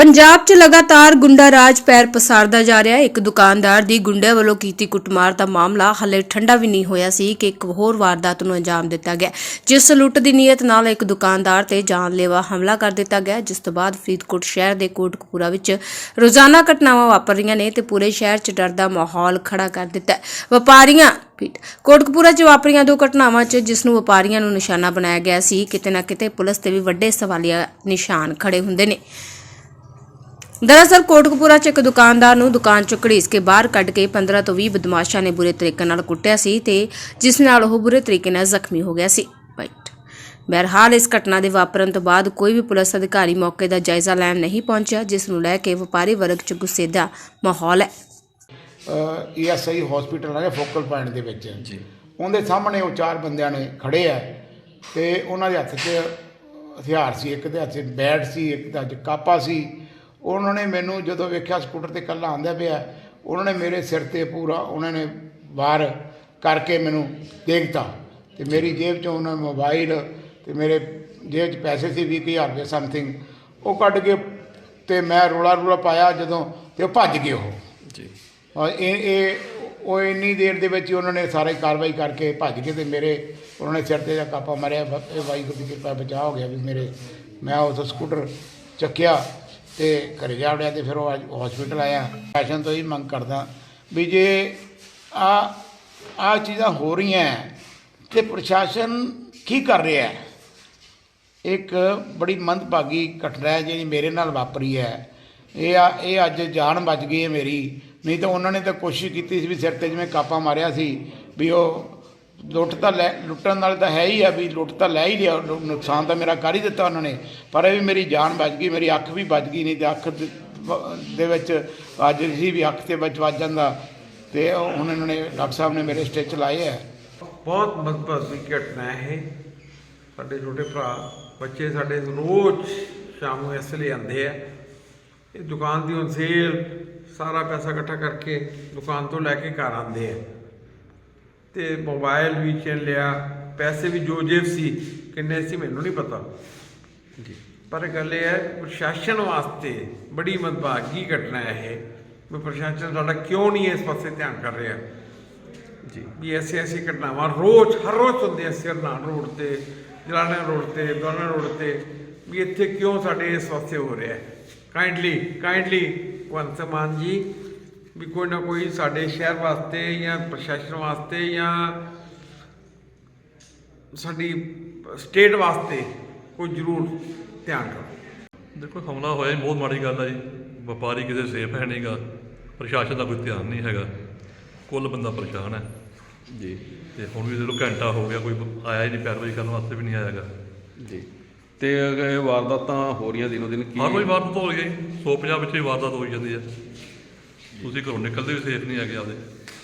ਪੰਜਾਬ 'ਚ ਲਗਾਤਾਰ ਗੁੰਡਾ ਰਾਜ ਪੈਰ ਪਸਾਰਦਾ ਜਾ ਰਿਹਾ ਹੈ। ਇੱਕ ਦੁਕਾਨਦਾਰ ਦੀ ਗੁੰਡੇ ਵੱਲੋਂ ਕੀਤੀ ਕੁੱਟਮਾਰ ਦਾ ਮਾਮਲਾ ਹਲੇ ਠੰਡਾ ਵੀ ਨਹੀਂ ਹੋਇਆ ਸੀ ਕਿ ਇੱਕ ਹੋਰ ਵਾਰਦਾਤ ਨੂੰ ਅੰਜਾਮ ਦਿੱਤਾ ਗਿਆ। ਜਿਸ ਲੁੱਟ ਦੀ ਨੀਅਤ ਨਾਲ ਇੱਕ ਦੁਕਾਨਦਾਰ ਤੇ ਜਾਨਲੇਵਾ ਹਮਲਾ ਕਰ ਦਿੱਤਾ ਗਿਆ। ਜਿਸ ਤੋਂ ਬਾਅਦ ਫਰੀਦਕੋਟ ਸ਼ਹਿਰ ਦੇ ਕੋਟਕਪੂਰਾ ਵਿੱਚ ਰੋਜ਼ਾਨਾ ਘਟਨਾਵਾਂ ਵਾਪਰ ਰਹੀਆਂ ਨੇ ਤੇ ਪੂਰੇ ਸ਼ਹਿਰ 'ਚ ਡਰ ਦਾ ਮਾਹੌਲ ਖੜਾ ਕਰ ਦਿੱਤਾ ਹੈ। ਵਪਾਰੀਆਂ ਪੀਟ ਕੋਟਕਪੂਰਾ 'ਚ ਵਾਪਰੀਆਂ ਦੋ ਘਟਨਾਵਾਂ 'ਚ, ਜਿਸ ਨੂੰ ਵਪਾਰੀਆਂ ਨੂੰ ਨਿਸ਼ਾਨਾ ਬਣਾਇਆ ਗਿਆ ਸੀ। ਕਿਤੇ ਨਾ ਕਿਤੇ ਪੁਲਿਸ ਤੇ ਵੀ ਵੱਡੇ ਸਵਾਲੀਆ ਨਿਸ਼ਾਨ ਖੜੇ ਹੁੰਦੇ ਨੇ। ਦਰਅਸਲ ਕੋਟਕਪੂਰਾ 'ਚ ਇੱਕ ਦੁਕਾਨਦਾਰ ਨੂੰ ਦੁਕਾਨ 'ਚੋਂ ਘੜੀਸ ਕੇ ਬਾਹਰ ਕੱਢ ਕੇ 15 ਤੋਂ 20 ਬਦਮਾਸ਼ਾਂ ਨੇ ਬੁਰੇ ਤਰੀਕੇ ਨਾਲ ਕੁੱਟਿਆ ਸੀ ਤੇ ਜਿਸ ਨਾਲ ਉਹ ਬੁਰੇ ਤਰੀਕੇ ਨਾਲ ਜ਼ਖਮੀ ਹੋ ਗਿਆ ਸੀ। ਬਹਰਹਾਲ ਇਸ ਘਟਨਾ ਦੇ ਵਾਪਰਨ ਤੋਂ ਬਾਅਦ ਕੋਈ ਵੀ ਪੁਲਿਸ ਅਧਿਕਾਰੀ ਮੌਕੇ ਦਾ ਜਾਇਜ਼ਾ ਲੈਣ ਨਹੀਂ ਪਹੁੰਚਿਆ ਜਿਸ ਨੂੰ ਲੈ ਕੇ ਵਪਾਰੀ ਵਰਗ 'ਚ ਗੁੱਸੇ ਦਾ ਮਾਹੌਲ ਹੈ। ਈਐਸਆਈ ਹਸਪੀਟਲ ਹੈ ਫੋਕਲ ਪੁਆਇੰਟ ਦੇ ਵਿੱਚ। ਜੀ। ਉਹਦੇ ਸਾਹਮਣੇ ਉਹ ਚਾਰ ਬੰਦਿਆਂ ਨੇ ਖੜੇ ਆ ਤੇ ਉਹਨਾਂ ਦੇ ਹੱਥ 'ਚ ਹਥਿਆਰ ਸੀ ਇੱਕ ਦੇ ਹੱਥ 'ਚ ਬੈਟ ਸੀ ਇੱਕ ਦੇ ਹੱਥ 'ਚ ਕਾਪਾ ਸੀ। ਉਹਨਾਂ ਨੇ ਮੈਨੂੰ ਜਦੋਂ ਵੇਖਿਆ ਸਕੂਟਰ ਤੇ ਕੱਲਾ ਆਂਦਾ ਪਿਆ ਉਹਨਾਂ ਨੇ ਮੇਰੇ ਸਿਰ ਤੇ ਪੂਰਾ ਉਹਨਾਂ ਨੇ ਵਾਰ ਕਰਕੇ ਮੈਨੂੰ ਦੇਖਤਾ ਤੇ ਮੇਰੀ ਜੇਬ 'ਚੋਂ ਉਹਨਾਂ ਨੇ ਮੋਬਾਈਲ ਤੇ ਮੇਰੇ ਜੇਬ 'ਚ ਪੈਸੇ ਸੀ 20000 ਰੁਪਏ ਸਮਥਿੰਗ ਉਹ ਕੱਢ ਕੇ ਤੇ ਮੈਂ ਰੋਲਾ ਰੋਲਾ ਪਾਇਆ ਜਦੋਂ ਤੇ ਉਹ ਭੱਜ ਗਏ ਉਹ। ਔਰ ਇਹ ਇਹ ਉਹ ਇੰਨੀ ਦੇਰ ਦੇ ਵਿੱਚ ਉਹਨਾਂ ਨੇ ਸਾਰੇ ਕਾਰਵਾਈ ਕਰਕੇ ਭੱਜ ਕੇ ਤੇ ਮੇਰੇ ਉਹਨਾਂ ਨੇ ਸਿਰ ਤੇ ਦਾ ਕਾਪਾ ਮਾਰਿਆ ਇਹ ਵਾਹਿਗੁਰੂ ਦੀ ਕਿਰਪਾ ਬਚਾਅ ਹੋ ਗਿਆ ਵੀ ਮੇਰੇ ਮੈਂ ਉਸ ਸਕੂਟਰ ਚੱਕਿਆ ਤੇ ਘਰੇ ਜਾ ਵੜਿਆ ਤੇ ਫਿਰ ਉਹ ਹਸਪੀਟਲ ਆਇਆ। ਫੈਸ਼ਨ ਤੋਂ ਹੀ ਮੰਗ ਕਰਦਾ ਵੀ ਜੇ ਆ ਆ ਚੀਜ਼ਾਂ ਹੋ ਰਹੀਆਂ ਹੈ, ਤੇ ਪ੍ਰਸ਼ਾਸਨ ਕੀ ਕਰ ਰਿਹਾ ਹੈ? ਇੱਕ ਬੜੀ ਮੰਦਭਾਗੀ ਘਟਨਾ ਹੈ ਜਿਹੜੀ ਮੇਰੇ ਨਾਲ ਵਾਪਰੀ ਹੈ। ਇਹ ਆ ਇਹ ਅੱਜ ਜਾਨ ਬਚ ਗਈ ਹੈ ਮੇਰੀ। ਨਹੀਂ ਤਾਂ ਉਹਨਾਂ ਨੇ ਤਾਂ ਕੋਸ਼ਿਸ਼ ਕੀਤੀ ਸੀ ਵੀ ਸਿਰ ਤੇ ਜਿਵੇਂ ਕਾਪਾ ਮਾਰਿਆ ਸੀ ਵੀ ਉਹ ਲੁੱਟ ਤਾਂ ਲੈ, ਲੁੱਟਣ ਨਾਲ ਤਾਂ ਹੈ ਹੀ ਆ ਵੀ ਲੁੱਟ ਤਾਂ ਲੈ ਹੀ ਲਿਆ ਨੁਕਸਾਨ ਤਾਂ ਮੇਰਾ ਕਰ ਹੀ ਦਿੱਤਾ ਉਹਨਾਂ ਨੇ। ਪਰ ਇਹ ਵੀ ਮੇਰੀ ਜਾਨ ਬਚ ਗਈ, ਮੇਰੀ ਅੱਖ ਵੀ ਬਚ ਗਈ ਨਹੀਂ ਤੇ ਅੱਖ ਦੇ- ਵਿੱਚ ਅੱਜ ਸੀ ਵੀ ਅੱਖ ਤੇ ਵਿੱਚ ਵੱਜ ਜਾਂਦਾ। ਤੇ ਹੁਣ ਇਹਨਾਂ ਨੇ, ਡਾਕਟਰ ਸਾਹਿਬ ਨੇ ਮੇਰੇ ਸਟਿਚ ਲਾਏ ਹੈ ਬਹੁਤ ਮਹੱਤਵਪੂਰਨ ਘਟਨਾ ਹੈ ਇਹ। ਸਾਡੇ ਛੋਟੇ ਭਰਾ, ਬੱਚੇ ਸਾਡੇ ਰੋਜ਼ ਸ਼ਾਮ ਨੂੰ ਇਸ ਲਈ ਆਉਂਦੇ ਆ। ਇਹ ਦੁਕਾਨ ਦੀ ਹੁਣ ਸੇਲ ਸਾਰਾ ਪੈਸਾ ਇਕੱਠਾ ਕਰਕੇ ਦੁਕਾਨ ਤੋਂ ਲੈ ਕੇ ਘਰ ਆਉਂਦੇ ਆ। ਤੇ ਮੋਬਾਈਲ ਵੀ ਚਿਣ ਲਿਆ ਪੈਸੇ ਵੀ ਜੋ ਜੇਬ ਸੀ ਕਿੰਨੇ ਸੀ ਮੈਨੂੰ ਨਹੀਂ ਪਤਾ। ਜੀ। ਪਰ ਗੱਲ ਇਹ ਹੈ ਪ੍ਰਸ਼ਾਸਨ ਵਾਸਤੇ ਬੜੀ ਮੰਦਭਾਗੀ ਘਟਨਾ ਹੈ ਇਹ ਵੀ ਪ੍ਰਸ਼ਾਸਨ ਸਾਡਾ ਕਿਉਂ ਨਹੀਂ ਇਸ ਪਾਸੇ ਧਿਆਨ ਕਰ ਰਿਹਾ। ਜੀ। ਵੀ ਐਸੀ ਐਸੀ ਘਟਨਾਵਾਂ ਰੋਜ਼ ਹਰ ਰੋਜ਼ ਹੁੰਦੇ ਆ ਸਿਰਨਾਨ ਰੋਡ ਤੇ ਜਲਾਣਾ ਰੋਡ ਤੇ ਦੋਨਾ ਰੋਡ ਤੇ ਵੀ ਇੱਥੇ ਕਿਉਂ ਸਾਡੇ ਇਸ ਵਾਸਤੇ ਹੋ ਰਿਹਾ ਹੈ। ਕਾਈਂਡਲੀ ਕਾਈਂਡਲੀ ਭਗਵੰਤ ਮਾਨ ਜੀ ਵੀ ਕੋਈ ਨਾ ਕੋਈ ਸਾਡੇ ਸ਼ਹਿਰ ਵਾਸਤੇ ਜਾਂ ਪ੍ਰਸ਼ਾਸਨ ਵਾਸਤੇ ਜਾਂ ਸਾਡੀ ਸਟੇਟ ਵਾਸਤੇ ਕੋਈ ਜ਼ਰੂਰ ਧਿਆਨ ਕਰੋ। ਦੇਖੋ ਹਮਲਾ ਹੋਇਆ ਜੀ ਬਹੁਤ ਮਾੜੀ ਗੱਲ ਹੈ ਜੀ। ਵਪਾਰੀ ਕਿਸੇ ਸੇਫ ਹੈ ਨਹੀਂਗਾ। ਪ੍ਰਸ਼ਾਸਨ ਦਾ ਕੋਈ ਧਿਆਨ ਨਹੀਂ ਹੈਗਾ। ਕੁੱਲ ਬੰਦਾ ਪਰੇਸ਼ਾਨ ਹੈ। ਜੀ। ਤੇ ਹੁਣ ਵੀ ਜਦੋਂ ਘੰਟਾ ਹੋ ਗਿਆ ਕੋਈ ਆਇਆ ਹੀ ਨਹੀਂ ਪੈਰਵਾਈ ਕਰਨ ਵਾਸਤੇ ਵੀ ਨਹੀਂ ਆਇਆਗਾ ਜੀ। ਤੇ ਇਹ ਵਾਰਦਾਤਾਂ ਹੋ ਰਹੀਆਂ ਦਿਨੋ ਦਿਨ ਕੀ ਹਰ ਕੋਈ ਵਾਰਦਾਤ ਹੋ ਗਈ 150 ਵਿੱਚ ਹੀ ਵਾਰਦਾਤ ਹੋਈ ਜਾਂਦੀ ਹੈ। ਤੁਸੀਂ ਘਰੋਂ ਨਿਕਲਦੇ ਵੀ ਸੇਫ ਨਹੀਂ ਹੈਗੇ ਆਪਦੇ